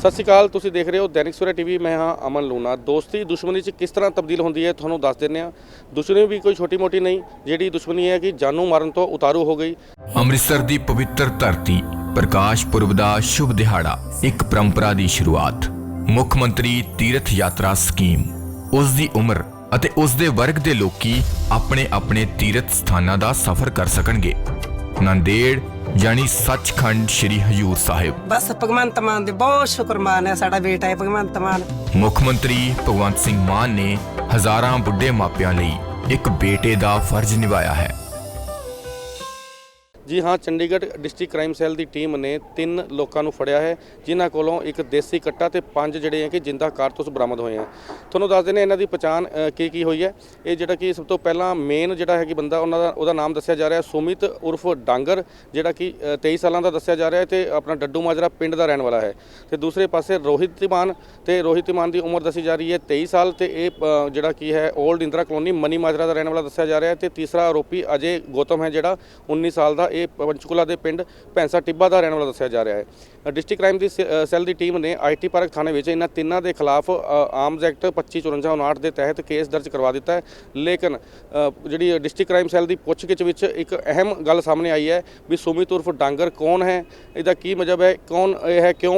ਸਤਿ ਸ਼੍ਰੀ ਅਕਾਲ, ਤੁਸੀਂ ਦੇਖ ਰਹੇ ਹੋ ਦੈਨਿਕ ਸਵੇਰਾ ਟੀਵੀ, ਮੈਂ ਹਾਂ ਅਮਨ ਲੂਣਾ। ਦੋਸਤੀ, ਦੁਸ਼ਮਣੀ 'ਚ ਕਿਸ ਤਰ੍ਹਾਂ ਤਬਦੀਲ ਹੁੰਦੀ ਹੈ, ਤੁਹਾਨੂੰ ਦੱਸ ਦਿੰਦੇ ਹਾਂ। ਦੁਸ਼ਮਣੀ ਵੀ ਕੋਈ ਛੋਟੀ ਮੋਟੀ ਨਹੀਂ, ਜਿਹੜੀ ਦੁਸ਼ਮਣੀ ਹੈ ਕਿ ਜਾਨੂ ਮਾਰਨ ਤੋਂ ਉਤਾਰੂ ਹੋ ਗਈ। ਅੰਮ੍ਰਿਤਸਰ ਦੀ ਪਵਿੱਤਰ ਧਰਤੀ, ਪ੍ਰਕਾਸ਼ ਪੁਰਬ ਦਾ ਸ਼ੁਭ ਦਿਹਾੜਾ, ਇੱਕ ਪਰੰਪਰਾ ਦੀ ਸ਼ੁਰੂਆਤ। ਮੁੱਖ ਮੰਤਰੀ ਤੀਰਥ ਯਾਤਰਾ ਸਕੀਮ। ਉਸ ਦੀ ਉਮਰ ਅਤੇ ਉਸ ਦੇ ਵਰਗ ਦੇ ਲੋਕੀ ਆਪਣੇ ਆਪਣੇ ਤੀਰਥ ਸਥਾਨਾਂ ਦਾ ਸਫ਼ਰ ਕਰ ਸਕਣਗੇ। ਨੰਦੇੜ ਯਾਨੀ ਸੱਚਖੰਡ ਸ੍ਰੀ ਹਜੂਰ ਸਾਹਿਬ। ਬਸ ਭਗਵੰਤ ਮਾਨ ਦੇ ਬਹੁਤ ਸ਼ੁਕਰਮਾਨ ਹੈ ਸਾਡਾ ਬੇਟਾ ਹੈ ਭਗਵੰਤ ਮਾਨ। ਮੁੱਖ ਮੰਤਰੀ ਭਗਵੰਤ ਸਿੰਘ ਮਾਨ ਨੇ ਹਜ਼ਾਰਾਂ ਬੁੱਢੇ ਮਾਪਿਆਂ ਲਈ ਇੱਕ ਬੇਟੇ ਦਾ ਫਰਜ਼ ਨਿਭਾਇਆ ਹੈ। ਜੀ ਹਾਂ ਚੰਡੀਗੜ੍ਹ ਡਿਸਟ੍ਰਿਕਟ ਕ੍ਰਾਈਮ ਸੈੱਲ ਦੀ ਟੀਮ ਨੇ ਤਿੰਨ ਲੋਕਾਂ ਨੂੰ ਫੜਿਆ ਹੈ ਜਿਨ੍ਹਾਂ ਕੋਲੋਂ ਇੱਕ ਦੇਸੀ ਕੱਟਾ ਤੇ ਪੰਜ ਜਿਹੜੇ ਹੈ ਕਿ ਜਿੰਦਾ ਕਾਰਤੂਸ ਬਰਾਮਦ ਹੋਏ ਆ। ਤੁਹਾਨੂੰ ਦੱਸ ਦਿੰਦੇ ਇਹਨਾਂ ਦੀ ਪਛਾਣ ਕੀ ਕੀ ਹੋਈ ਹੈ। ਇਹ ਜਿਹੜਾ ਕਿ ਸਭ ਤੋਂ ਪਹਿਲਾਂ ਮੇਨ ਜਿਹੜਾ ਹੈ ਕਿ ਬੰਦਾ ਉਹਨਾਂ ਦਾ ਉਹਦਾ ਨਾਮ ਦੱਸਿਆ ਜਾ ਰਿਹਾ ਸੁਮਿਤ ਉਰਫ ਡਾਂਗਰ ਜਿਹੜਾ ਕਿ ਅ, 23 ਸਾਲਾਂ ਦਾ ਦੱਸਿਆ ਜਾ ਰਿਹਾ ਹੈ ਤੇ ਆਪਣਾ ਡੱਡੂ ਮਾਜਰਾ ਪਿੰਡ ਦਾ ਰਹਿਣ ਵਾਲਾ ਹੈ। ਤੇ ਦੂਸਰੇ ਪਾਸੇ ਰੋਹਿਤ ਤਿਮਾਨ ਤੇ ਰੋਹਿਤ ਤਿਮਾਨ ਦੀ ਉਮਰ ਦੱਸੀ ਜਾ ਰਹੀ ਹੈ 23 ਸਾਲ ਤੇ ਇਹ ਜਿਹੜਾ ਕੀ ਹੈ 올ਡ ਇੰਦਰਾ ਕਲੋਨੀ ਮਨੀ ਮਾਜਰਾ ਦਾ ਰਹਿਣ ਵਾਲਾ ਦੱਸਿਆ ਜਾ ਰਿਹਾ ਹੈ। ਤੇ ਤੀਸਰਾ ਆਰੋਪੀ ਅਜੇ ਗੌਤਮ ਹੈ ਜਿਹੜਾ 19 ਸਾਲ ਦਾ ਇਹ ਪੰਚਕੂਲਾ ਦੇ ਪਿੰਡ ਭੈਂਸਾ ਟਿੱਬਾ ਦਾ ਰਹਿਣ ਵਾਲਾ ਦੱਸਿਆ ਜਾ ਰਿਹਾ ਹੈ। ਡਿਸਟ੍ਰਿਕਟ ਕ੍ਰਾਈਮ ਦੀ ਸੈੱਲ ਦੀ ਟੀਮ ਨੇ ਆਈਟੀ ਪਾਰਕ ਥਾਣੇ ਵਿੱਚ ਇਹਨਾਂ ਤਿੰਨਾਂ ਦੇ ਖਿਲਾਫ ਆਰਮਜ਼ ਐਕਟ 2554 ਦੇ ਤਹਿਤ ਕੇਸ ਦਰਜ ਕਰਵਾ ਦਿੱਤਾ ਹੈ। ਲੇਕਿਨ ਜਿਹੜੀ ਡਿਸਟ੍ਰਿਕਟ ਕ੍ਰਾਈਮ ਸੈੱਲ ਦੀ ਪੁੱਛਗਿੱਛ ਵਿੱਚ ਇੱਕ ਅਹਿਮ ਗੱਲ ਸਾਹਮਣੇ ਆਈ ਹੈ ਵੀ ਸੁਮਿਤ ਉਰਫ ਡਾਂਗਰ ਕੌਣ ਹੈ? ਇਹਦਾ ਕੀ ਮਜ਼ਬ ਹੈ? ਕੌਣ ਇਹ ਹੈ? ਕਿਉਂ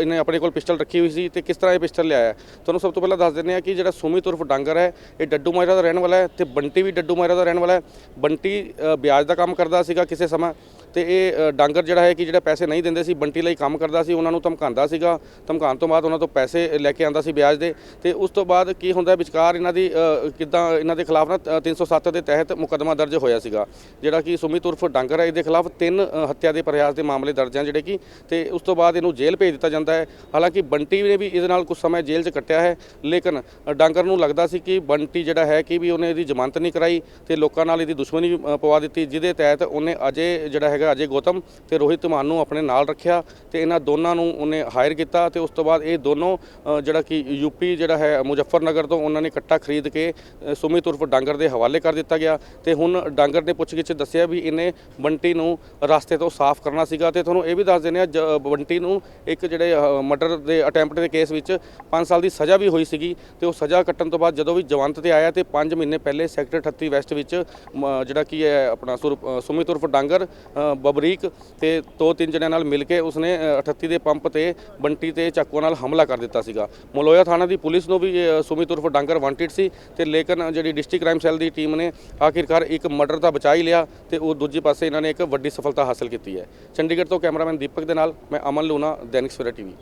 ਇਹਨੇ ਆਪਣੇ ਕੋਲ ਪਿਸਟਲ ਰੱਖੀ ਹੋਈ ਸੀ ਤੇ ਕਿਸ ਤਰ੍ਹਾਂ ਇਹ ਪਿਸਟਲ ਲਿਆਇਆ? ਤੁਹਾਨੂੰ ਸਭ ਤੋਂ ਪਹਿਲਾਂ ਦੱਸ ਦਿੰਦੇ ਹਾਂ ਕਿ ਜਿਹੜਾ ਸੁਮਿਤ ਉਰਫ ਡਾਂਗਰ ਹੈ ਇਹ ਡੱਡੂ ਮਾਜਰਾ ਦਾ ਰਹਿਣ ਵਾਲਾ ਹੈ ਤੇ ਬੰਟੀ ਵੀ ਡੱਡੂ ਮਾਜਰਾ ਦਾ ਰਹਿਣ ਵਾਲਾ ਹੈ। ਬੰਟੀ ਅ, ਵਿਆਜ ਦਾ ਕੰਮ ਕਰਦਾ ਸੀਗਾ ਕਿਸੇ ਸਮਾਂ ਤੇ ਇਹ ਡਾਂਗਰ ਜਿਹੜਾ ਹੈ ਕਿ ਜਿਹੜਾ ਪੈਸੇ ਨਹੀਂ ਦਿੰਦੇ ਸੀ ਬੰਟੀ ਲਈ ਕੰਮ ਕਰਦਾ ਸੀ ਉਹਨਾਂ ਨੂੰ ਧਮਕਾਉਂਦਾ ਸੀਗਾ। ਧਮਕਾਉਣ ਤੋਂ ਬਾਅਦ ਉਹਨਾਂ ਤੋਂ ਪੈਸੇ ਲੈ ਕੇ ਆਂਦਾ ਸੀ ਵਿਆਜ ਦੇ। ਤੇ ਉਸ ਤੋਂ ਬਾਅਦ ਕੀ ਹੁੰਦਾ ਵਿਚਕਾਰ ਇਹਨਾਂ ਦੀ ਅ, ਕਿੱਦਾਂ ਇਹਨਾਂ ਦੇ ਖਿਲਾਫ ਨਾ ਅ, 307 ਦੇ ਤਹਿਤ ਮੁਕੱਦਮਾ ਦਰਜ ਹੋਇਆ ਸੀਗਾ ਜਿਹੜਾ ਕਿ ਸੁਮਿਤ ਉਰਫ ਡਾਂਗਰ ਹੈ ਇਹਦੇ ਖਿਲਾਫ ਤਿੰਨ ਹੱਤਿਆ ਦੇ ਪ੍ਰਯਾਸ ਦੇ ਮਾਮਲੇ ਦਰਜ ਹਨ ਜਿਹੜੇ ਕਿ ਤੇ ਉਸ ਤੋਂ ਬਾਅਦ ਇਹਨੂੰ ਜੇਲ੍ਹ ਭੇਜ ਦਿੱਤਾ ਜਾਂਦਾ ਹੈ। ਹਾਲਾਂਕਿ ਬੰਟੀ ਨੇ ਵੀ ਇਹਦੇ ਨਾਲ ਕੁਝ ਸਮਾਂ ਜੇਲ੍ਹ 'ਚ ਕੱਟਿਆ ਹੈ ਲੇਕਿਨ ਡਾਂਗਰ ਨੂੰ ਲੱਗਦਾ ਸੀ ਕਿ ਬੰਟੀ ਜਿਹੜਾ ਹੈ ਕਿ ਵੀ ਉਹਨੇ ਇਹਦੀ ਜ਼ਮਾਨਤ ਨਹੀਂ ਕਰਾਈ ਤੇ ਲੋਕਾਂ ਨਾਲ ਇਹਦੀ ਦੁਸ਼ਮਣੀ ਪਵਾ ਦਿੱਤੀ ਜਿਹਦੇ ਤਹਿਤ ਉਹਨੇ ਅੱਜ ਜਿਹੜਾ ਹੈਗਾ ਅਜੇ ਗੌਤਮ ਤੇ ਰੋਹਿਤ ਧਮਾਨ ਨੂੰ ਆਪਣੇ ਨਾਲ ਰੱਖਿਆ ਤੇ ਇਹਨਾਂ ਦੋਨਾਂ ਨੂੰ ਉਹਨੇ ਹਾਇਰ ਕੀਤਾ ਤੇ ਉਸ ਤੋਂ ਬਾਅਦ ਇਹ ਦੋਨੋਂ ਜਿਹੜਾ ਕਿ ਯੂਪੀ ਜਿਹੜਾ ਹੈ ਮੁਜ਼ੱਫਰਨਗਰ ਤੋਂ ਉਹਨਾਂ ਨੇ ਕੱਟਾ ਖਰੀਦ ਕੇ ਅ, ਸੁਮਿਤ ਉਰਫ ਡਾਂਗਰ ਦੇ ਹਵਾਲੇ ਕਰ ਦਿੱਤਾ ਗਿਆ ਤੇ ਹੁਣ ਡਾਂਗਰ ਨੇ ਪੁੱਛਗਿੱਛ ਦੱਸਿਆ ਵੀ ਇਹਨੇ ਬੰਟੀ ਨੂੰ ਰਸਤੇ ਤੋਂ ਸਾਫ਼ ਕਰਨਾ ਸੀਗਾ ਤੇ ਤੁਹਾਨੂੰ ਇਹ ਵੀ ਦੱਸ ਦਿੰਦੇ ਆ ਜ- ਬੰਟੀ ਨੂੰ ਇੱਕ ਜਿਹੜੇ ਮਰਡਰ ਦੇ ਅਟੈਂਪਟ ਦੇ ਕੇਸ ਵਿੱਚ 5 ਸਾਲ ਦੀ ਸਜ਼ਾ ਵੀ ਹੋਈ ਸੀਗੀ ਤੇ ਉਹ ਸਜ਼ਾ ਕੱਟਣ ਤੋਂ ਬਾਅਦ ਜਦੋਂ ਵੀ ਜਵੰਤ ਤੇ ਆਇਆ ਤੇ 5 ਮਹੀਨੇ ਪਹਿਲੇ ਸੈਕਟਰ 38 ਵੈਸਟ ਵਿੱਚ ਮ, ਜਿਹੜਾ ਕੀ ਹੈ ਆਪਣਾ ਸੁਰ- ਅ, ਸੁਮਿਤ ਉਰਫ ਡਾਂਗਰ ਅ, ਬਬਰੀਕ ਤੇ ਦੋ ਤਿੰਨ ਜਣਿਆਂ ਨਾਲ ਮਿਲ ਕੇ ਉਸਨੇ ਅ, 38 ਦੇ ਪੰਪ ਤੇ ਬੰਟੀ ਤੇ ਚਾਕੂ ਨਾਲ ਹਮਲਾ ਕਰ ਦਿੱਤਾ ਸੀਗਾ। ਮਲੋਇਆ ਥਾਣਾ ਦੀ ਪੁਲਿਸ ਨੂੰ ਵੀ ਅ, ਸੁਮਿਤ ਉਰਫ ਡਾਂਗਰ ਵਾਂਟਿਡ ਸੀ ਤੇ ਲੇਕਿਨ ਜਿਹੜੀ ਡਿਸਟ੍ਰਿਕਟ ਕ੍ਰਾਈਮ ਸੈੱਲ ਦੀ ਟੀਮ ਨੇ ਆਖਿਰਕਾਰ ਇੱਕ ਮਰਡਰ ਦਾ ਬਚਾ ਹੀ ਲਿਆ ਤੇ ਉਹ ਦੂਜੇ ਪਾਸੇ ਇਹਨਾਂ ਨੇ ਇੱਕ ਵੱਡੀ ਸਫਲਤਾ ਹਾਸਲ ਕੀਤੀ ਹੈ। ਚੰਡੀਗੜ੍ਹ ਤੋਂ ਕੈਮਰਾਮੈਨ ਦੀਪਕ ਦੇ ਨਾਲ ਮੈਂ ਅਮਨ ਲੂਨਾ ਦੈਨਿਕ ਸਵੇਰਾ ਟੀਵੀ।